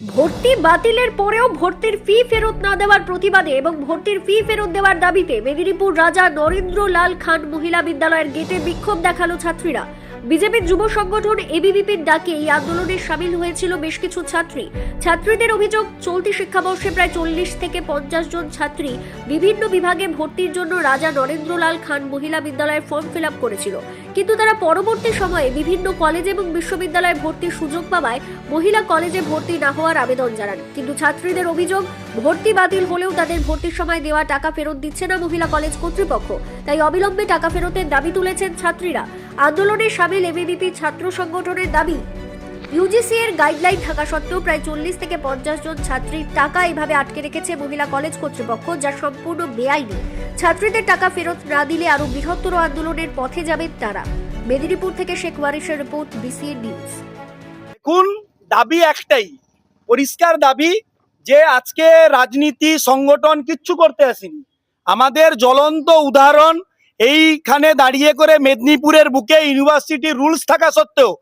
ভর্তি বাতিলের পরেও ভর্তির ফি ফেরত না দেওয়ার প্রতিবাদে এবং ভর্তির ফি ফেরত দেওয়ার দাবিতে মেদিনীপুর রাজা নরেন্দ্র লাল খান মহিলা বিদ্যালয়ের গেটে বিক্ষোভ দেখাল ছাত্রীরা। বিজেপির যুব সংগঠন এবিভিপির ডাকে এই আন্দোলনে সামিল হয়েছিল বেশ কিছু ছাত্রী। ছাত্রীদের অভিযোগ, চলতি শিক্ষাবর্ষে প্রায় চল্লিশ থেকে পঞ্চাশ জন ছাত্রী বিভিন্ন বিভাগে ভর্তির জন্য রাজা নরেন্দ্রলাল খান মহিলা বিদ্যালয়ের ফর্ম ফিল করেছিল। কিন্তু তারা পরবর্তী সময়ে বিভিন্ন কলেজ এবং বিশ্ববিদ্যালয়ে ভর্তির সুযোগ পাওয়ায় মহিলা কলেজে ভর্তি না হওয়ার আবেদন জানান। কিন্তু ছাত্রীদের অভিযোগ, ভর্তি বাতিল হলেও তাদের ভর্তির সময় দেওয়া টাকা ফেরত দিচ্ছে না মহিলা কলেজ কর্তৃপক্ষ। তাই অবিলম্বে টাকা ফেরতের দাবি তুলেছেন ছাত্রীরা। আন্দোলনে সামিল এবিভিপি ছাত্র সংগঠনের দাবি ইউজিসি এর গাইডলাইন থাকা সত্ত্বেও প্রায় চল্লিশ থেকে পঞ্চাশ জন ছাত্রীর টাকা এভাবে আটকে রেখেছে মহিলা কলেজ কর্তৃপক্ষ, যা সম্পূর্ণ বেআইনি। ছাত্রীদের টাকা ফেরত না দিলে আরও বৃহত্তর আন্দোলনের পথে যাবেন তারা। মেদিনীপুর থেকে শেখ ওয়ারিসের রিপোর্ট বিসিএন নিউজ দেখুন, দাবি একটাই, পরিষ্কার দাবি যে আজকে রাজনীতি, সংগঠন কিচ্ছু করতে আসেনি। আমাদের জ্বলন্ত উদাহরণ, এইখানে দাঁড়িয়ে করে মেদিনীপুরের বুকে ইউনিভার্সিটি রুলস থাকা সত্ত্বেও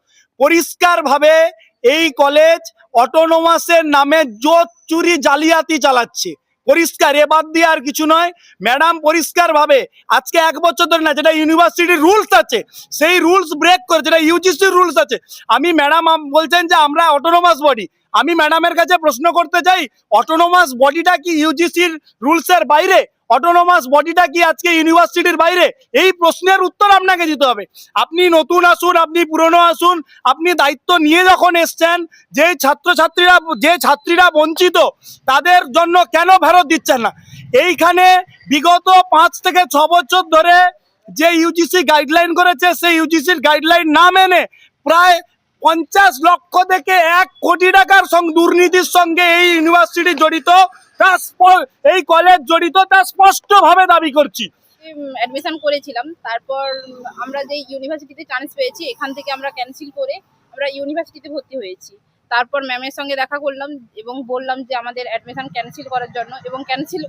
পরিষ্কারভাবে এই কলেজ অটোনোমাসের নামে জোত চুরি জালিয়াতি চালাচ্ছে। পরিষ্কার, এ বাদ দিয়ে আর কিছু নয়। ম্যাডাম পরিষ্কারভাবে, আজকে এক বছর ধরে না, যেটা ইউনিভার্সিটির রুলস আছে, সেই রুলস ব্রেক করে, যেটা ইউজিসির রুলস আছে, আমি ম্যাডাম বলছেন যে আমরা অটোনোমাস বডি আমি ম্যাডামের কাছে প্রশ্ন করতে চাই অটোনোমাস বডিটা কি ইউজিসির রুলসের বাইরে? অটোনোমাস বডিটা কি আজকে ইউনিভার্সিটির বাইরে? এই প্রশ্নের উত্তর আপনাকে দিতে হবে। আপনি নতুন আসুন, আপনি পুরনো আসুন, আপনি দায়িত্ব নিয়ে যখন এসছেন, যে ছাত্রছাত্রীরা, যে ছাত্রীরা বঞ্চিত, তাদের জন্য কেন ফেরত দিচ্ছেন না? এইখানে বিগত পাঁচ থেকে ছ বছর ধরে যে ইউজিসি গাইডলাইন করেছে, সেই ইউজিসির গাইডলাইন না মেনে প্রায় পঞ্চাশ লক্ষ থেকে এক কোটি টাকার দুর্নীতির সঙ্গে এই ইউনিভার্সিটি জড়িত। তা এই কলেজ জড়িত, তা স্পষ্টভাবে দাবি করছি। অ্যাডমিশন করেছিলাম। তারপর আমরা যে ইউনিভার্সিটিতে চান্স পেয়েছি, এখান থেকে আমরা ক্যান্সেল করে আমরা ইউনিভার্সিটিতে ভর্তি হয়েছি। তারপর ম্যামের সঙ্গে দেখা করলাম এবং বললাম যে আমাদের অ্যাডমিশন ক্যান্সেল করার জন্য এবং ক্যান্সেল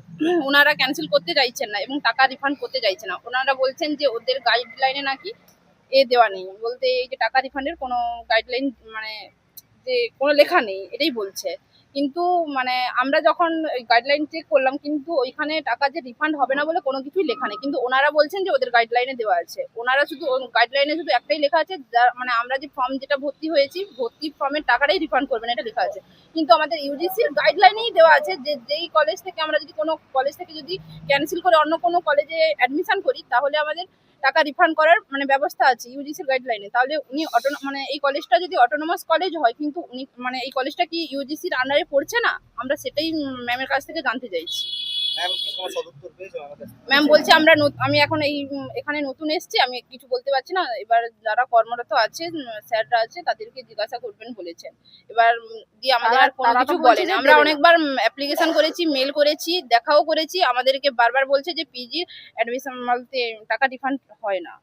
ওনারা ক্যান্সেল করতে চাইছেন না এবং টাকা রিফান্ড করতে চাইছে না। ওনারা বলছেন যে ওদের গাইডলাইনে নাকি এ দেওয়া নেই। বলতে এই যে টাকা রিফান্ডের কোনো গাইডলাইন মানে যে কোনো লেখা নেই, এটাই বলছে। কিন্তু মানে আমরা যখন গাইডলাইন চেক করলাম, কিন্তু ওইখানে টাকা যে রিফান্ড হবে না বলে কোনো কিছুই লেখা নেই। কিন্তু ওনারা বলছেন যে ওদের গাইডলাইনে দেওয়া আছে। ওনারা শুধু গাইডলাইনে শুধু একটাই লেখা আছে যার মানে আমরা যে ফর্ম যেটা ভর্তি হয়েছি, ভর্তি ফর্মের টাকাটাই রিফান্ড করবেন, এটা লেখা আছে। কিন্তু আমাদের ইউজিসির গাইডলাইনেই দেওয়া আছে যে যেই কলেজ থেকে আমরা যদি কোনো কলেজ থেকে যদি ক্যান্সেল করে অন্য কোনো কলেজে অ্যাডমিশন করি, তাহলে আমাদের টাকা রিফান্ড করার মানে ব্যবস্থা আছে ইউজিসির গাইডলাইনে তাহলে উনি অটো মানে এই কলেজটা যদি অটোনোমাস কলেজ হয়, কিন্তু উনি মানে এই কলেজটা কি ইউজিসির আন্ডারে পড়ছে না? আমরা সেটাই ম্যামের কাছ থেকে জানতে চাইছি। ম্যাম বলছি আমরা আমি এখন এই এখানে নতুন এসছি আমি কিছু বলতে পারছি না। এবার যারা কর্মরত আছে স্যাররা আছে তাদেরকে জিজ্ঞাসা করবেন বলেছেন। এবার দিয়ে আমাদের আর কোনো কিছু বলে বলেনি আমরা অনেকবার অ্যাপ্লিকেশন করেছি মেল করেছি দেখাও করেছি। আমাদেরকে বারবার বলছে যে পিজি অ্যাডমিশন বলতে টাকা রিফান্ড হয় না।